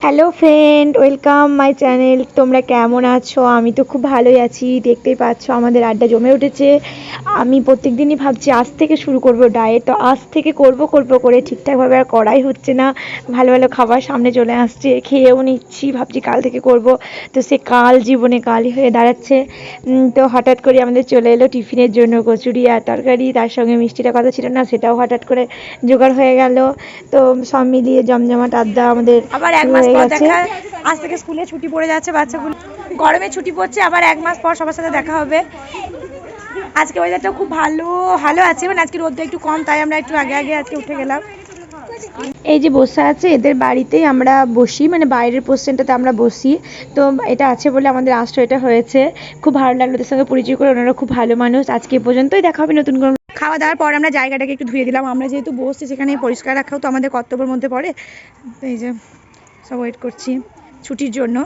Hello friend welcome my channel তোমরা কেমন আছো? আমি তো খুব ভালোই আছি। দেখতেই পাচ্ছ, আমাদের আড্ডা জমে উঠেছে। আমি প্রত্যেক দিনই ভাবছি, আজ থেকে শুরু করব ডায়েট তো আজ থেকে করব করব করে ঠিকঠাকভাবে আর করাই হচ্ছে না। ভালো ভালো খাবার সামনে চলে আসছে। খেয়েও নিচ্ছি, ভাবছি কাল থেকে করব। তো সে কাল জীবনে কালই হয়ে দাঁড়াচ্ছে। তো হঠাৎ করে আমাদের চলে এলো টিফিনের জন্য কচুরি আর তরকারি। তার সঙ্গে মিষ্টিটা কথা ছিল না, সেটাও হঠাৎ করে জোগাড় হয়ে গেল। তো সব মিলিয়ে জমজমাট আড্ডা আমাদের আবার এক হয়ে গেছে। আজ থেকে স্কুলে ছুটি পড়ে যাচ্ছে বাচ্চাগুলো। গরমে ছুটি পড়ছে আবার এক মাস পর সবার সাথে দেখা হবে। আজকে ওয়েদারটা খুব ভালো ভালো আছে। মানে আজকে রোদটা একটু কম তাই আমরা একটু আগে আগে আজকে উঠে গেলাম। এই যে বসে আছে এদের বাড়িতেই আমরা বসি মানে বাইরের পোস্টেনটাতে আমরা বসি। তো এটা আছে বলে আমাদের আশ্রয়টা হয়েছে। খুব ভালো লাগল ওদের সঙ্গে পরিচয় করে ওনারা খুব ভালো মানুষ। আজকে পর্যন্তই দেখা হবে নতুন কোনো খাওয়া দাওয়ার পর আমরা জায়গাটাকে একটু ধুয়ে দিলাম। আমরা যেহেতু বসছি সেখানে পরিষ্কার রাখাও তো আমাদের কর্তব্যের মধ্যে পড়ে। এই যে সব ওয়েট করছি। ছুটির জন্য।